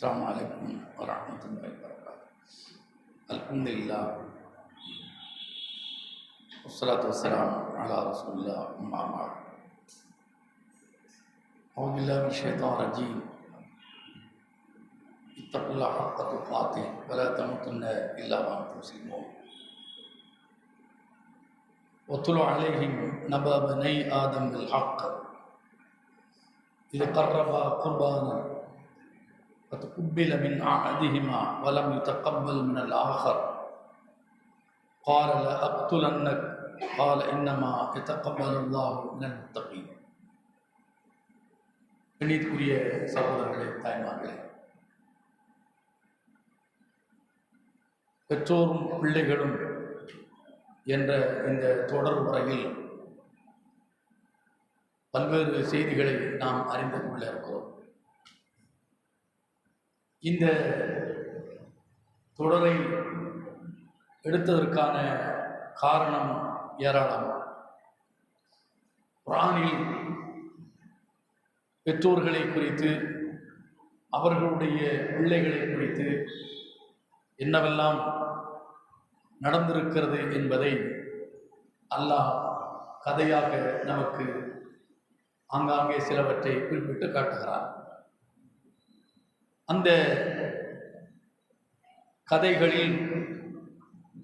السلام عليكم ورحمة الله وبركاته. الحمد لله. والصلاة والسلام على رسول الله أما بعد. أعوذ بالله من الشيطان الرجيم. اتقوا الله حق تقاته ولا تموتن إلا وأنتم مسلمون. واتل عليهم نبأ بني آدم بالحق. إذ قربا قربانا فتقبل من أحدهما ولم يتقبل من الآخر قال لأقتلنك قال إنما يتقبل الله من المتقين கண்ணியத்துக்குரிய சகோதரர்களே தாய்மார்களே பெற்றோரும் பிள்ளைகளும் என்ற இந்த தொடர் உரையில் பல்வேறு செய்திகளை நாம் அறிந்து கொள்ள இருக்கிறோம் இந்த தொடரை எடுத்ததற்கான காரணம் ஏராளம். குரானில் பெற்றோர்களை குறித்து அவர்களுடைய பிள்ளைகளை குறித்து என்னவெல்லாம் நடந்திருக்கிறது என்பதை அல்லாஹ் கதையாக நமக்கு ஆங்காங்கே சிலவற்றை குறிப்பிட்டு காட்டுகிறார் அந்த கதைகளில்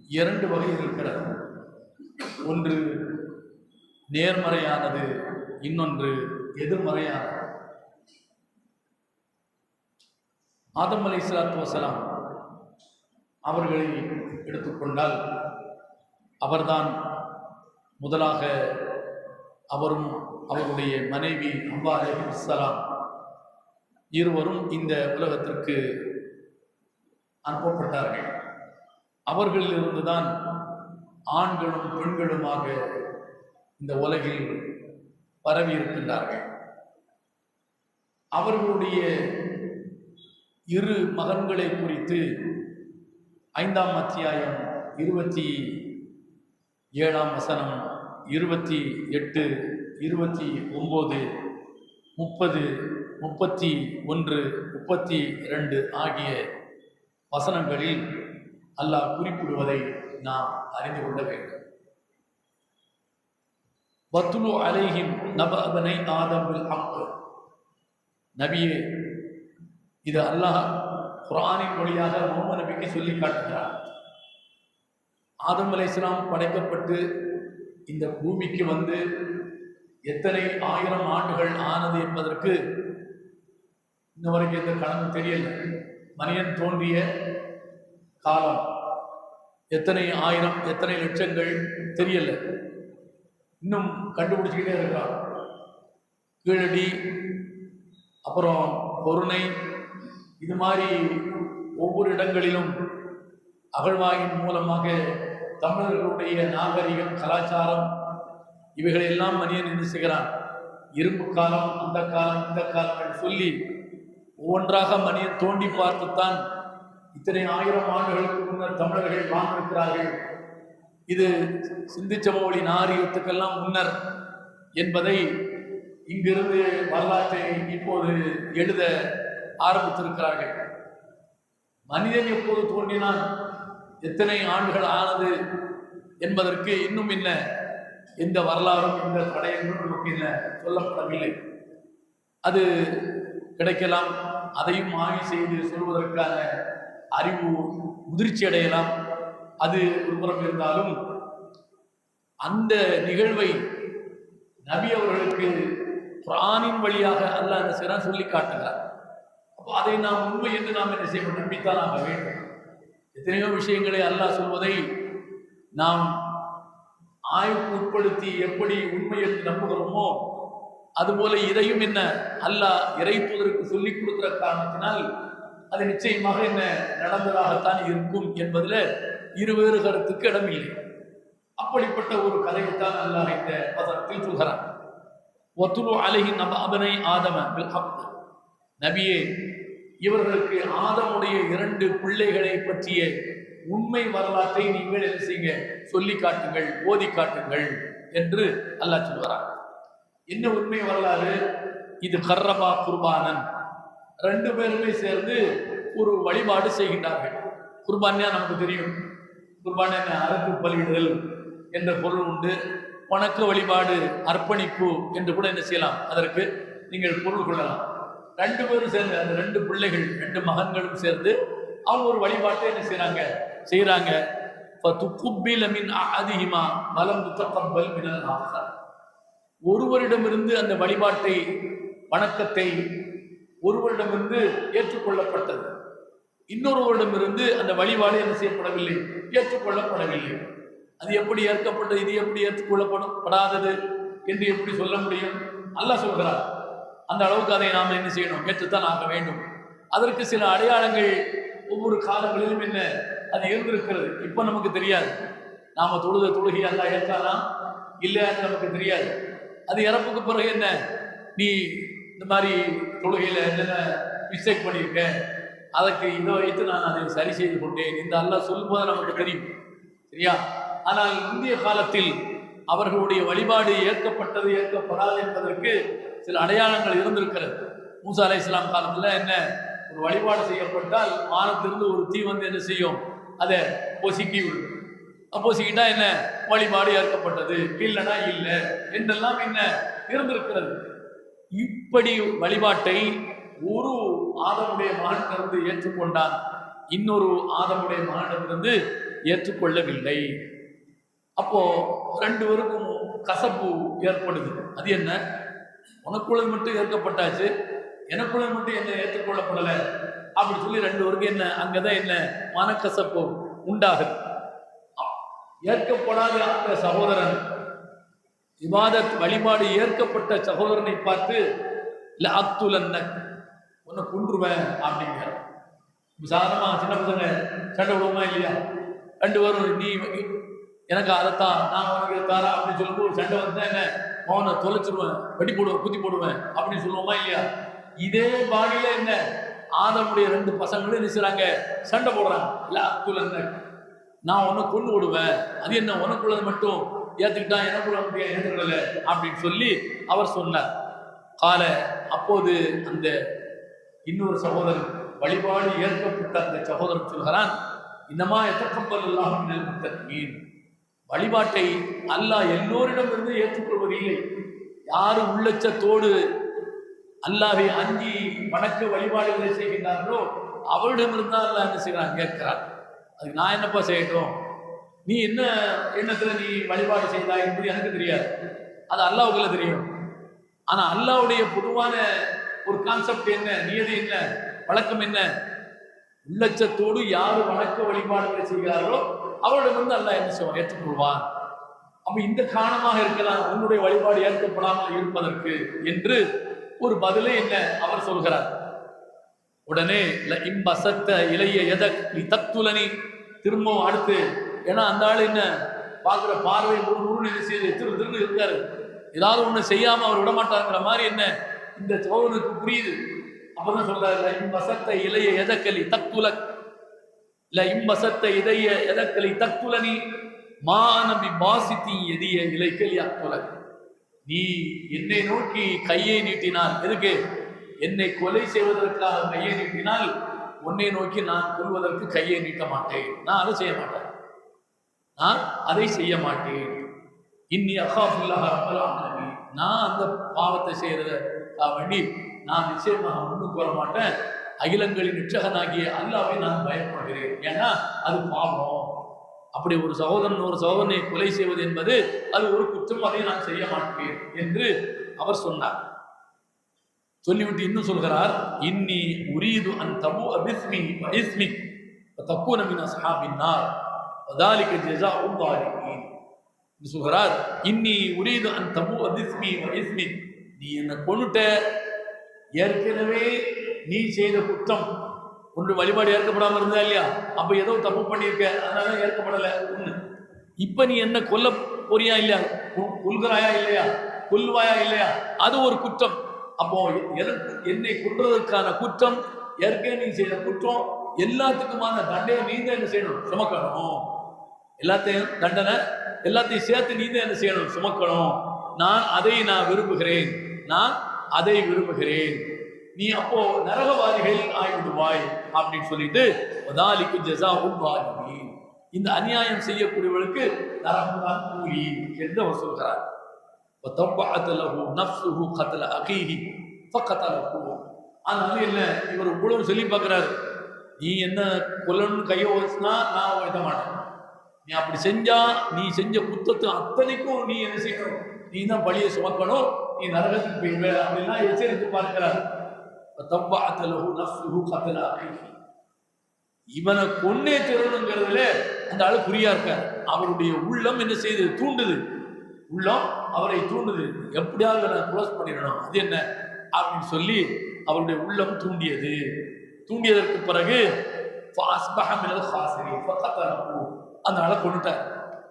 இரண்டு வகை இருக்கிறது. ஒன்று நேர்மறையானது இன்னொன்று எதிர்மறையானது. ஆதம் அலி இஸ்லாத்து வசலாம் அவர்களை எடுத்துக்கொண்டால் அவர்தான் முதலாக அவரும் அவருடைய மனைவி அம்பா அலிசலாம் இருவரும் இந்த உலகத்திற்கு அனுப்பப்பட்டார்கள். அவர்களிலிருந்துதான் ஆண்களும் பெண்களுமாக இந்த உலகில் பரவி இருக்கின்றார்கள். அவர்களுடைய இரு மகன்களை குறித்து ஐந்தாம் அத்தியாயம் இருபத்தி ஏழாம் வசனம் இருபத்தி எட்டு இருபத்தி ஒம்பது முப்பது முப்பத்தி ஒன்று முப்பத்தி இரண்டு ஆகிய வசனங்களில் அல்லாஹ் குறிப்பிடுவதை நாம் அறிந்து கொள்ள வேண்டும். பத்துலு அலைஹிம் நபனை ஆதம்பில் அம்பு நபியே இது அல்லாஹ் குரானின் வழியாக முகமது நபிக்கு சொல்லி காட்டுகிறார். ஆதம் அலை இஸ்லாம் படைக்கப்பட்டு இந்த பூமிக்கு வந்து எத்தனை ஆயிரம் ஆண்டுகள் ஆனது என்பதற்கு இன்ன வரைக்கும் எந்த கணக்கு தெரியல. மனிதன் தோன்றிய காலம் எத்தனை ஆயிரம் எத்தனை லட்சங்கள் தெரியல. இன்னும் கண்டுபிடிச்சிக்கிட்டே இருக்கான். கீழடி அப்புறம் பொருணை இது மாதிரி ஒவ்வொரு இடங்களிலும் அகழ்வாயின் மூலமாக தமிழர்களுடைய நாகரிகம் கலாச்சாரம் இவைகளெல்லாம் மனிதன் என்ன செய்கிறான்? இரும்பு காலம் அந்த காலம் இந்த காலம் சொல்லி ஒவ்வொன்றாக மனிதன் தோண்டி பார்த்துத்தான் இத்தனை ஆயிரம் ஆண்டுகளுக்கு முன்னர் தமிழர்கள் வாழ்ந்திருக்கிறார்கள். இது சிந்திச்சமொழி நாரியத்துக்கெல்லாம் முன்னர் என்பதை இங்கிருந்து வரலாற்றை இப்போது எழுத ஆரம்பித்திருக்கிறார்கள். மனிதன் எப்போது தோன்றினான்? எத்தனை ஆண்டுகள் ஆனது என்பதற்கு இன்னும் என்ன? எந்த வரலாறும் எந்த தடையென்றும் நமக்கு என்ன? சொல்லப்படவில்லை. அது கிடைக்கலாம். அதையும் ஆய்வு செய்து சொல்வதற்கான அறிவு முதிர்ச்சி அடையலாம். அது ஒருபுறம் இருந்தாலும் அந்த நிகழ்வை நபி அவர்களுக்கு பிராணின் வழியாக அல்ல அந்த சிறன் சொல்லி காட்டுகிறார். அப்போ அதை நாம் உண்மை என்று நாம் என்ன செய்ய நம்பித்தான் ஆக வேண்டும். எத்தனையோ விஷயங்களை அல்லாஹ் சொல்வதை நாம் ஆய்வுக்கு உட்படுத்தி எப்படி உண்மை என்று நம்புகிறோமோ அதுபோல இதையும் என்ன அல்லாஹ் இறைப்பதற்கு சொல்லிக் கொடுக்கிற காரணத்தினால் அது நிச்சயமாக என்ன நடந்ததாகத்தான் இருக்கும் என்பதில் இருவேறு கருத்துக்கு இடமில்லை. அப்படிப்பட்ட ஒரு கதையைத்தான் அல்லாஹ் இந்த வசனத்தில் சொல்கிறான். ஒத்துரு அலஹி நப அபனை ஆதம நபியே இவர்களுக்கு ஆதமுடைய இரண்டு பிள்ளைகளை பற்றிய உண்மை வரலாற்றை நீங்கள் என்ன செய்யுங்க? சொல்லி காட்டுங்கள் ஓதி காட்டுங்கள் என்று அல்லாஹ் சொல்கிறான். என்ன உண்மை வரலாறு? இது கர்ரபா குர்பானன். ரெண்டு பேருமே சேர்ந்து ஒரு வழிபாடு செய்கின்றார்கள். குர்பானியா நமக்கு தெரியும். குர்பான அறுத்து பலியிடுதல் என்ற பொருள் உண்டு. வணக்க வழிபாடு அர்ப்பணிப்பு என்று கூட என்ன செய்யலாம்? அதற்கு நீங்கள் பொருள் கொள்ளலாம். ரெண்டு பேரும் சேர்ந்து அந்த ரெண்டு பிள்ளைகள் ரெண்டு மகன்களும் சேர்ந்து அவங்க ஒரு வழிபாட்டை என்ன செய்கிறாங்க செய்கிறாங்க துக்குப்பிலமின் அதிகமா மலம் துக்கப்பல் மினல் ஆகார் ஒருவரிடமிருந்து அந்த வழிபாட்டை வணக்கத்தை ஒருவரிடமிருந்து ஏற்றுக்கொள்ளப்பட்டது. இன்னொருவரிடமிருந்து அந்த வழிபாடு என்ன செய்யப்படவில்லை? ஏற்றுக்கொள்ளப்படவில்லை. அது எப்படி ஏற்கப்பட்டது? இது எப்படி ஏற்றுக்கொள்ளப்படும் படாதது என்று எப்படி சொல்ல முடியும்? அல்லாஹ் சொல்கிறார் அந்த அளவுக்கு அதை நாம் என்ன செய்யணும்? ஏற்றுத்தான் ஆக வேண்டும். அதற்கு சில அடையாளங்கள் ஒவ்வொரு காலங்களிலும் என்ன? அது இருந்திருக்கிறது. இப்போ நமக்கு தெரியாது. நாம் தொழுத தொழுகை அல்லா ஏற்றானா? இல்லையான்னு நமக்கு தெரியாது. அது இறப்புக்கு பிறகு என்ன? நீ இந்த மாதிரி தொழுகையில் என்னென்ன மிஸ்டேக் பண்ணியிருக்க? அதற்கு இதை வைத்து நான் அதை சரி செய்து கொண்டேன் இந்த அல்ல சொல்லும்போது நமக்கு தெரியும். சரியா? ஆனால் இந்திய காலத்தில் அவர்களுடைய வழிபாடு ஏற்கப்பட்டது ஏற்கப்படாது என்பதற்கு சில அடையாளங்கள் இருந்திருக்கிறது. மூசா அலை இஸ்லாம் காலத்தில் என்ன? ஒரு வழிபாடு செய்யப்பட்டால் வானத்திலிருந்து ஒரு தீ வந்து என்ன செய்யும்? அதை பொசுக்கி விடும். பொசுக்கிட்டா என்ன? வழிபாடு ஏற்கப்பட்டது. இல்லைன்னா இல்லை. என்றெல்லாம் என்ன? இருந்திருக்கிறது. இப்படி வழிபாட்டை ஒரு ஆதமுடைய மகனிடமிருந்து ஏற்றுக்கொண்டான். இன்னொரு ஆதமுடைய மகனிடமிருந்து ஏற்றுக்கொள்ளவில்லை. அப்போ ரெண்டு பேருக்கும் கசப்பு ஏற்படுது. அது என்ன? உனக்குள்ளது மட்டும் ஏற்கப்பட்டாச்சு. எனக்குள்ளது மட்டும் என்ன ஏற்றுக்கொள்ளப்படலை? அப்படின்னு சொல்லி ரெண்டு பேருக்கும் என்ன? அங்கே தான் என்ன? மனக்கசப்பு உண்டாகுது. ஏற்கப்படாத அந்த சகோதரன் இவாதத் வழிபாடு ஏற்கப்பட்ட சகோதரனை பார்த்து இல்லை அத்துலன்ன உன்னை கொன்றுவேன் அப்படிங்கிற சாதாரணமா சின்ன பசங்க சண்டை விடுவோமா இல்லையா? ரெண்டு பேரும் நீ எனக்கு அதைத்தான் நான் உனக்கு தாரா அப்படின்னு சொல்லும்போது சண்டை வந்தா என்ன? அவனை தொலைச்சிருவேன் வெடி போடுவேன் குத்தி போடுவேன் அப்படின்னு சொல்லுவோமா இல்லையா? இதே பாடியில என்ன? ஆதமுடைய ரெண்டு பசங்களும் என்ன செய்றாங்க? சண்டை போடுறாங்க. இல்லை அத்துலன்ன நான் உன்னை கொண்டு விடுவேன். அது என்ன உனக்குள்ளது மட்டும்? ஏத்துக்கிட்டா எனக்குள்ள முடியாது ஏற்றுக்கல அப்படின்னு சொல்லி அவர் சொன்னார். கால அப்போது அந்த இன்னொரு சகோதரன் வழிபாடு ஏற்கப்பட்ட அந்த சகோதரன் சொல்கிறான் இன்னமா எத்தக்கப்பல் இல்லாமல் மீன் வழிபாட்டை அல்லாஹ் எல்லோரிடமிருந்து ஏற்றுக்கொள்வதில்லை. யார் உள்ளச்சத்தோடு அல்லாவை அஞ்சி வணக்க வழிபாடுகளை செய்கின்றார்களோ அவரிடமிருந்து அல்லாஹ் என்ன செய்கிறான்? கேட்கிறான். அதுக்கு நான் என்னப்பா செய்யட்டும்? நீ என்ன எண்ணத்தில் நீ வழிபாடு செய்தாய் என்பது எனக்கு தெரியாது. அது அல்லாவுக்குள்ள தெரியும். ஆனால் அல்லாவுடைய பொதுவான ஒரு கான்செப்ட் என்ன நியதி என்ன வழக்கம் என்ன? உள்ளச்சத்தோடு யார் வணக்க வழிபாடுகளை செய்கிறார்களோ வந்து அல்லாஹ் என்ன செய்வான்? ஏற்றுக்கொள்வான். அப்போ இந்த காரணமாக இருக்கலாம் உன்னுடைய வழிபாடு ஏற்கப்படாமல் இருப்பதற்கு என்று ஒரு பதிலை என்ன? அவர் சொல்கிறார். உடனே ல- இம்பசத்த இளைய எதக் நீ தத்துலனி திரும்பவும் அடுத்து ஏன்னா அந்த ஆள் என்ன? பார்க்குற பார்வை ஒரு நூறு செய்து திரு திரு இருக்காரு? ஏதாவது ஒன்று செய்யாமல் அவர் விட மாட்டாங்கிற மாதிரி என்ன? இந்த சோழனுக்கு புரியுது. அப்பதான் சொல்றாரு "ல இம்பசத்த இளைய எதக்கலி தத்துலக் ல இம்பசத்த இதய எதக்கலி தத்துலனி மானபி பாசித்தி எதிய இலைக்கலி அத்துலக் நீ என்னை நோக்கி கையை நீட்டினால் எதுக்கு? என்னை கொலை செய்வதற்காக கையை நீட்டினால் உன்னை நோக்கி நான் கொள்வதற்கு கையை நீட்ட மாட்டேன். நான் அதை செய்ய மாட்டேன். நான் அதை செய்ய மாட்டேன். இன்னி அகாஃபுல்லாஹ் ரப்பல் நான் அந்த பாவத்தை செய்யறதுக்காக வேண்டி நான் நிச்சயமாக முன்னுக்கு வர மாட்டேன். அகிலங்களின் நிச்சகனாகிய அல்லாவை நான் பயப்படுகிறேன். ஏன்னா அது பாவம். அப்படி ஒரு சகோதரன் ஒரு சகோதரனை கொலை செய்வது என்பது அது ஒரு குற்றம் அதை நான் செய்ய மாட்டேன் என்று அவர் சொன்னார். சொல்லிவிட்டு இன்னும் சொல்கிறார் இன்னி உரீது அன் தபு அபிஸ்மி இஸ்மி தப்பு மின் சஹாபின்னார் நார் வதாலிக ஜஸாஉ சொல்கிறார் இன்னி உரீது அன் தபு அபிஸ்மி இஸ்மி. நீ என்னை கொன்னுட்ட. ஏற்கனவே நீ செய்த குற்றம் ஒன்று வழிபாடு ஏற்கப்படாமல் இருந்தா இல்லையா? அப்போ ஏதோ தப்பு பண்ணியிருக்க. அதனால ஏற்கப்படலை. ஒன்று இப்போ நீ என்ன கொல்ல போறியா இல்லையா? கொள்கிறாயா கொல்கிறாயா இல்லையா? கொல்வாயா இல்லையா? அது ஒரு குற்றம். அப்போ எனக்கு என்னை கொன்றதற்கான குற்றம் ஏற்கனவே நீ செய்த குற்றம் எல்லாத்துக்குமான தண்டையை நீ தான் என்ன செய்யணும்? சுமக்கணும். எல்லாத்தையும் தண்டனை எல்லாத்தையும் சேர்த்து நீ தான் என்ன செய்யணும்? சுமக்கணும். நான் அதை நான் விரும்புகிறேன். நான் அதை விரும்புகிறேன். நீ அப்போ நரகவாதிகள் ஆகிவிடுவாய் அப்படின்னு சொல்லிட்டு வதாலிக்கு ஜெசா உள்வாதி இந்த அநியாயம் செய்யக்கூடியவர்களுக்கு நரகம் தான் கூலி என்று அவர் சொல்கிறார். தொம்பத்து லகு நப்சுஹு கத்தல அகீஹி ஃபக்கத்தலகு அதனால என்ன இவர் இவ்வளவு சொல்லி பார்க்குறாரு. நீ என்ன கொல்லணும்னு கையை ஓசினா நான் இதை மாட்டேன். நீ அப்படி செஞ்சா நீ செஞ்ச குத்தத்து அத்தனைக்கும் நீ என்ன செய்யணும்? நீ தான் பழியை சுமக்கணும். நீ நரகத்துக்கு போயிடுவே அப்படின்னா எச்சரித்து பார்க்கிறார். தொம்பத்து லகு நப்சுஹு கத்தல அகீஹி இவனை கொன்னே திருணுங்கிறதுல அந்த ஆள் குறியா இருக்கார். அவருடைய உள்ளம் என்ன செய்யுது தூண்டுது. உள்ளம் அவரை தூண்டுது. எப்படியாவது நான் குளோஸ் பண்ணிடணும். அது என்ன? அப்படின்னு சொல்லி அவருடைய உள்ளம் தூண்டியது. தூண்டியதற்கு பிறகு அதனால கொண்டுட்டார்.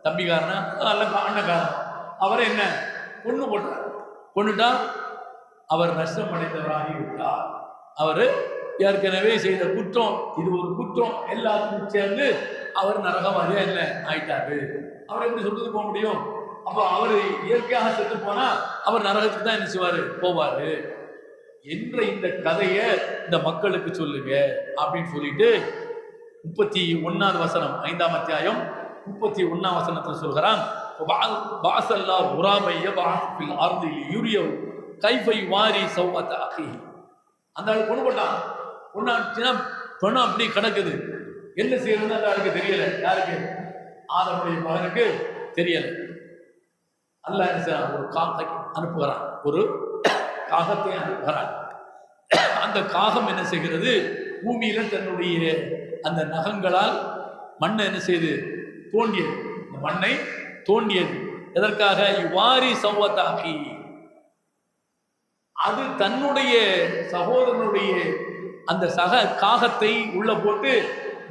தம்பிக்காரனா? நல்ல அண்ணக்காரன். அவர் என்ன? பொண்ணு போட்டார். கொண்டுட்டா அவர் நஷ்டம் அடைந்தவராகி விட்டார். அவர் ஏற்கனவே செய்த குற்றம் இது ஒரு குற்றம் எல்லாத்துக்கும் சேர்ந்து அவர் நரகவாதியா என்ன? ஆயிட்டாரு. அவர் எப்படி சொல்றது போக முடியும்? அப்போ அவர் இயற்கையாக செத்து போனா அவர் நரகத்துக்கு தான் என்ன செய்வாரு? போவாரு. என்ற இந்த கதையை இந்த மக்களுக்கு சொல்லுங்க அப்படின்னு சொல்லிட்டு முப்பத்தி ஒன்னாவது வசனம் ஐந்தாம் அத்தியாயம் முப்பத்தி ஒன்னாம் வசனத்தில் சொல்கிறான் பாசல்லா உராமைய பாசில் அருந்தி யூரியோ கைஃபை வாரி சௌவத்த அகி. அந்த ஆள் கொண்டு போட்டான். கொண்டாச்சுன்னா பணம் அப்படி கிடக்குது. என்ன செய்யறதுன்னு அந்த ஆளுக்கு தெரியல. யாருக்கு? ஆதமுடைய மகனுக்கு தெரியலை. அல்ல ஒரு காகத்தை அனுப்புகிறான். ஒரு காகத்தை அனுப்புகிறான். அந்த காகம் என்ன செய்கிறது? பூமியில தன்னுடைய அந்த நகங்களால் மண்ணை என்ன செய்து தோண்டியது. இந்த மண்ணை தோண்டியது. எதற்காக? இவ்வாரி சௌவத்தாக்கி அது தன்னுடைய சகோதரனுடைய அந்த சக காகத்தை உள்ள போட்டு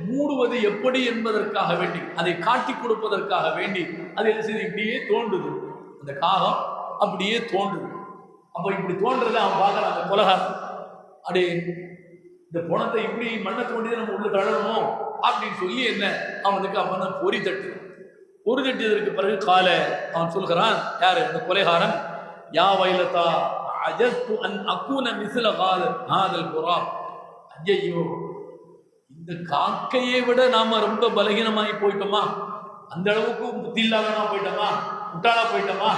மூடுவது எப்படி என்பதற்காக வேண்டி அதை காட்டி கொடுப்பதற்காக வேண்டி அது என்ன செய்து இப்படியே தோண்டுது அந்த காகம் அப்படியே தோன்றுது. அப்போ இப்படி தோன்றதை அவன் பார்க்குறான் அந்த கொலகாரம் அடே இந்த பணத்தை இப்படி மண்ணை தோண்டி நம்ம உள்ள தள்ளணும் அப்படின்னு சொல்லி என்ன அவனுக்கு அவன் தான் பொறி தட்டு. பொறி தட்டியதற்கு பிறகு காலை அவன் சொல்கிறான் யாரு? அந்த கொலைகாரன். யா வைலதா அஜஸ்து அன் அக்கூன மிசில காதல் நாதல் புறா. ஐயையோ இந்த காக்கையை விட நாம ரொம்ப பலகீனமாகி போயிட்டோமா? அந்த அளவுக்கு புத்தி இல்லாதவனா போயிட்டோமா? முட்டாளா போயிட்டோமா?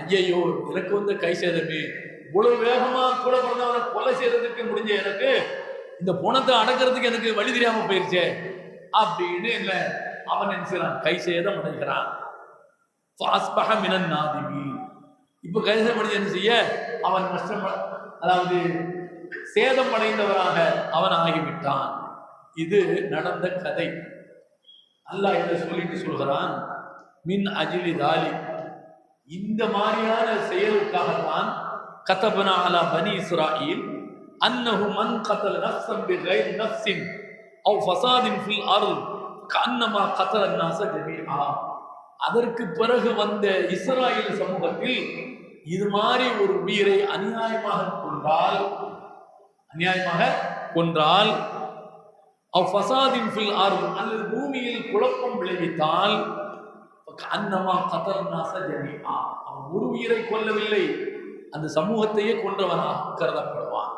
ஐயையோ எனக்கு வந்து கை சேதமே. இவ்வளவு வேகமா கூட பிறந்தவனை கொலை செய்யறதுக்கு முடிஞ்ச எனக்கு இந்த பணத்தை அடக்கிறதுக்கு எனக்கு வழி தெரியாம போயிருச்சே அப்படின்னு இல்ல அவன் என்ன கை சேதம் அடைகிறான். ஃபாஸ்பஹ மினன் நாதிமி இப்ப கை சேதம் அடைஞ்சு என்ன செய்ய? அவன் நஷ்டம் அதாவது சேதம் அடைந்தவராக அவன் ஆகிவிட்டான். இது நடந்த கதை. அல்லாஹ் இதை சொல்லிட்டு சொல்கிறான்? மின் அஜிலி தாலி இந்த மாதிரியான செயலுக்காகத்தான் கதபனா அலா பனி இஸ்ராயில் அன்னஹு மன் கத்தல நஃப்ஸன் பிகைர் நஃப்ஸின் அவ் ஃபசாதின் ஃபில் அருள் கண்ணமா கத்தல நாச ஜமீஆ. அதற்கு பிறகு வந்த இஸ்ராயல் சமூகத்தில் இது மாதிரி ஒரு உயிரை அநியாயமாக கொன்றால் அநியாயமாக கொன்றால் அவ் ஃபசாதின் ஃபில் அருள் அல்லது பூமியில் குழப்பம் விளைவித்தால் அன்னமா கத்தல் நாச அவன் ஒரு உயிரை கொல்லவில்லை. அந்த சமூகத்தையே கொன்றவனாக கருதப்படுவான்.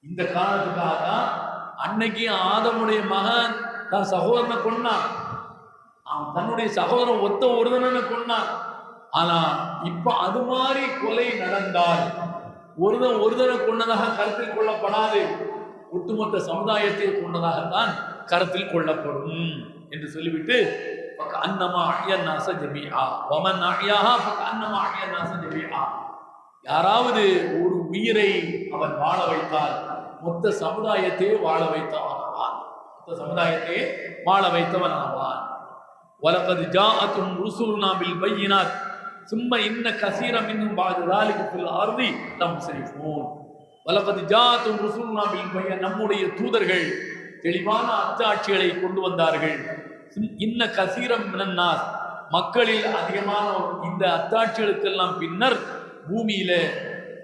இந்த காரணத்துக்காக தான் அன்னைக்கு ஆதமுடைய மகன் தன் சகோதரனை கொன்னான். அவன் தன்னுடைய சகோதரன் ஒத்த ஒருதனனை கொன்னான். ஆனா இப்ப அது மாதிரி கொலை நடந்தால் ஒருதன் ஒருதனை கொண்டதாக கருத்தில் கொள்ளப்படாது. ஒட்டுமொத்த சமுதாயத்தை கொண்டதாகத்தான் கருத்தில் கொள்ளப்படும். என்று சொல்லிவிட்டு அன்னமா அய்ய நாச ஜபியா வமன் அய்யாஹா அன்னமா அய்ய நாச ஜபியா யாராவது ஒரு உயிரை அவன் வாழ வைத்தால் மொத்த சமுதாயத்தை வாழ வைத்தவன் ஆவான். மொத்த சமுதாயத்தை வாழ வைத்தவன் ஆவான். வலக்கது ஜாஅத்தும் ருசுலுனா நாமில் பையினாத் சும்மா இன்ன கசீரம் இன்னும் பாதுதாலிக்கு பில் அருதி நம் சரிஃபோன் வலக்கது ஜாஅத்தும் ருசுலுனா பில் பையன் நம்முடைய தூதர்கள் தெளிவான அத்தாட்சிகளை கொண்டு வந்தார்கள். இன்ன கசீரம் மினன்னார் மக்களில் அதிகமான இந்த அத்தாட்சிகளுக்கெல்லாம் பின்னர் பூமியில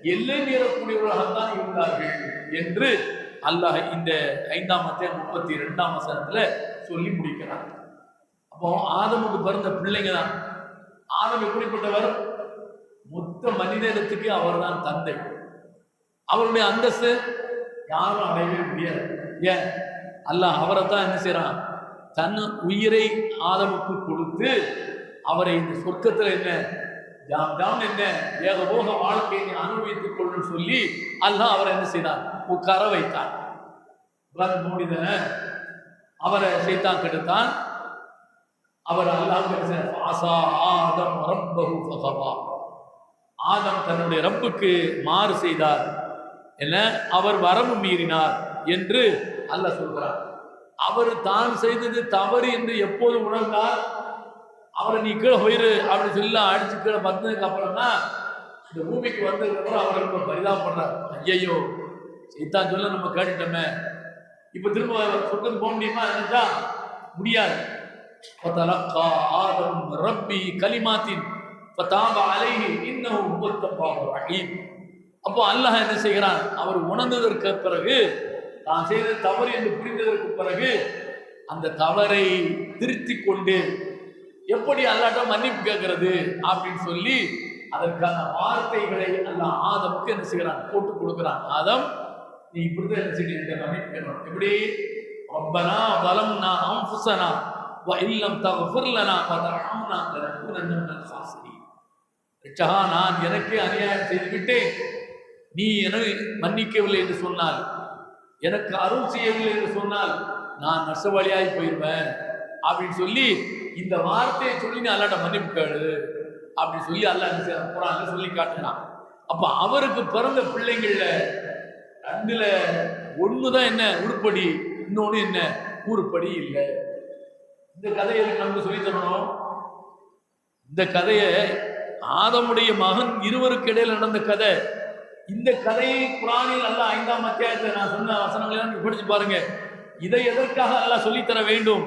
எல்லை மீறக்கூடியவர்களாகத்தான் இருந்தார்கள் என்று அல்லாஹ் இந்த ஐந்தாம் அத்தியாயம் முப்பத்தி ரெண்டாம் வசனத்துல சொல்லி முடிக்கிறார் அப்போ ஆதமுக்கு பிறந்த பிள்ளைங்க தான் ஆதம் எப்படிப்பட்டவர்? மொத்த மனிதனத்துக்கு அவர்தான் தந்தை. அவருடைய அந்தஸ்து யாரும் அடையவே முடியாது. ஏன்? அல்லாஹ் அவரை தான் என்ன செய்யறான் தன் உயிரை ஆதமுக்கு கொடுத்து அவரை இந்த சொர்க்கத்தில் என்ன? ஜாம் ஜாம் என்ன? ஏகபோக வாழ்க்கையை நீ அனுபவித்துக் கொள்ளுன்னு சொல்லி அல்லாஹ் அவரை என்ன செய்தார் உட்கார வைத்தான். உட்கார்ந்து மூடிதன? அவரை செய்தான் கெடுத்தான். அவர் அல்லாஹ் ஆசா ஆதம் ஆதம் தன்னுடைய ரப்புக்கு மாறு செய்தார். என்ன? அவர் வரம்பு மீறினார் என்று அல்லாஹ் சொல்கிறார் அவர் தான் செய்தது தவறு என்று எப்போது உணர்ந்தால் அவரை நீ கீழே போயிரு அப்படின்னு சொல்லி அடிச்சு கீழே வந்ததுக்கு அப்புறம் தான் இந்த பூமிக்கு வந்ததுக்கப்புறம் அவர் ரொம்ப பரிதாபப்படுறார். ஐயையோ இதான் சொல்ல நம்ம கேட்டுட்டோமே. இப்போ திரும்ப சொர்க்கம் போக முடியுமா? நினைச்சா முடியாது. பத்தலக்கா ஆதம் ரப்பி கலிமாத்தின் பத்தாப அலைஹி இன்னும் அப்போ அல்லாஹ் என்ன செய்கிறான்? அவர் உணர்ந்ததற்கு பிறகு தான் செய்த தவறு என்று புரிந்ததற்கு பிறகு அந்த தவறை திருத்தி கொண்டு எப்படி அல்லாட்ட மன்னிப்பு கேட்கறது அப்படின்னு சொல்லி அதற்கான வார்த்தைகளை அல்ல ஆதம்க்கு என்ன செய்கிறான்? போட்டு கொடுக்குறான். ஆதம் நீ இப்படிதான் என்ன செய்ய மன்னிப்பு கேட்கணும். எப்படி? ரப்பனா வலம்னா அம்புசனா இல்லம் தகுர்லனா பதராம்னா நன்ன சாஸ்திரி நான் எனக்கே அநியாயம் செய்துவிட்டேன். நீ என மன்னிக்கவில்லை என்று சொன்னால் எனக்கு அருள் செய்யவில்லை என்று சொன்னால் நான் நஷ்டவாளியாய் போயிருவேன். அப்படின்னு சொல்லி இந்த வார்த்தையை சொல்லி நீ அல்லாட்ட மன்னிப்பு கேளு. அப்படின்னு சொல்லி அல்லா என்ன செய்யறான்? குரான்ல சொல்லி காட்டுறான். அப்ப அவருக்கு பிறந்த பிள்ளைங்கள்ல ரெண்டுல ஒண்ணுதான் என்ன? உருப்படி. இன்னொன்னு என்ன? உருப்படி இல்லை. இந்த கதையை எதுக்கு நமக்கு சொல்லி தரணும்? இந்த கதையை ஆதமுடைய மகன் இருவருக்கு இடையில் நடந்த கதை. இந்த கதையை குரானில் அல்ல ஐந்தாம் அத்தியாயத்தை நான் சொன்ன வசனங்களை நீங்க படிச்சு பாருங்க. இதை எதற்காக அல்லாஹ் சொல்லித்தர வேண்டும்?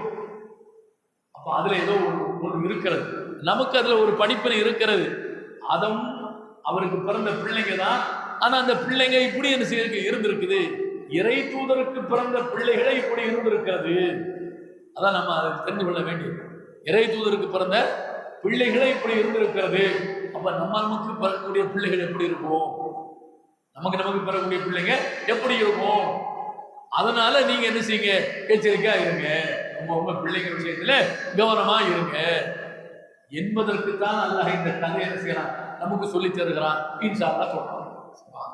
அப்ப அதுல ஏதோ ஒரு ஒன்று இருக்கிறது. நமக்கு அதுல ஒரு படிப்பினை இருக்கிறது. அதம் அவருக்கு பிறந்த பிள்ளைங்க தான். ஆனா அந்த பிள்ளைங்க இப்படி என்ன செய்ய இருந்திருக்குது. இறை தூதருக்கு பிறந்த பிள்ளைகளே இப்படி இருந்திருக்கிறது அதான் நம்ம அதை தெரிந்து கொள்ள வேண்டியது. இறை தூதருக்கு பிறந்த பிள்ளைகளே இப்படி இருந்திருக்கிறது. அப்ப நம்ம நமக்கு பிறக்கக்கூடிய பிள்ளைகள் எப்படி இருக்கும்? நமக்கு நமக்கு பிறக்கக்கூடிய பிள்ளைங்க எப்படி இருக்கும்? அதனால நீங்க என்ன செய்யுங்க? எச்சரிக்கையா இருங்க. உங்க உங்க பிள்ளைங்க விஷயத்துல கவனமா இருங்க. என்பதற்கு தான் அல்லாஹ் இந்த கதை என்ன செய்யறான்? நமக்கு சொல்லித் தருகிறான். இன்ஷா அல்லாஹ் சொல்றான்